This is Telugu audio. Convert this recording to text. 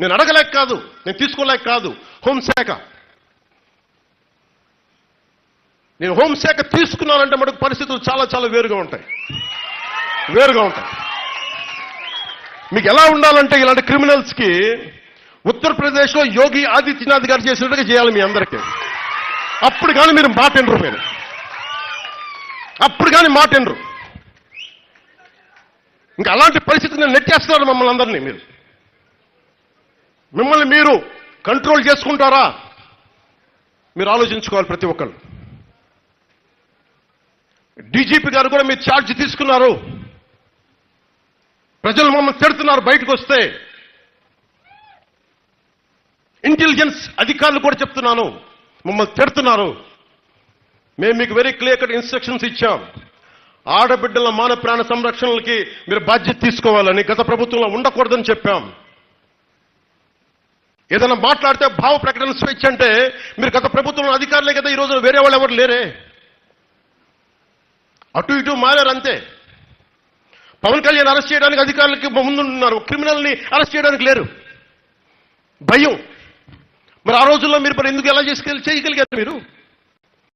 నేను అడగలేక కాదు నేను తీసుకోలేక కాదు. హోంశాఖ నేను హోంశాఖ తీసుకున్నానంటే మటుకు పరిస్థితులు చాలా చాలా వేరుగా ఉంటాయి. వేరుగా ఉంటాయి. మీకు ఎలా ఉండాలంటే ఇలాంటి క్రిమినల్స్కి ఉత్తరప్రదేశ్లో యోగి ఆదిత్యనాథ్ గారు చేసినట్టుగా చేయాలి మీ అందరికీ. అప్పుడు కానీ మీరు మాట ఎండరు మీరు. అప్పుడు కానీ మాట వినరు ఇంకా అలాంటి పరిస్థితి నేను నెట్టేస్తున్నారు మమ్మల్ని అందరినీ మీరు. మిమ్మల్ని మీరు కంట్రోల్ చేసుకుంటారా? మీరు ఆలోచించుకోవాలి ప్రతి ఒక్కరు. డీజీపీ గారు కూడా మీరు ఛార్జ్ తీసుకున్నారు. ప్రజలు మమ్మల్ని తిడుతున్నారు బయటకు వస్తే. ఇంటెలిజెన్స్ అధికారులు కూడా చెప్తున్నాను మమ్మల్ని తిడుతున్నారు. మేము మీకు వెరీ క్లియర్ కట్ ఇన్స్ట్రక్షన్స్ ఇచ్చాం. ఆడబిడ్డల మాన ప్రాణ సంరక్షణలకి మీరు బాధ్యత తీసుకోవాలని గత ప్రభుత్వంలో ఉండకూడదని చెప్పాం. ఏదైనా మాట్లాడితే భావ ప్రకటన స్వేచ్ఛ అంటే మీరు గత ప్రభుత్వంలో అధికారులే కదా ఈ రోజు వేరే వాళ్ళు ఎవరు లేరే? అటు ఇటు మారారు అంతే. పవన్ కళ్యాణ్ అరెస్ట్ చేయడానికి అధికారులకి ముందున్నారు క్రిమినల్ని అరెస్ట్ చేయడానికి లేరు. భయం. మరి ఆ రోజుల్లో మీరు మరి ఎందుకు ఎలా చేసుకెళ్ళి చేయగలిగారు మీరు?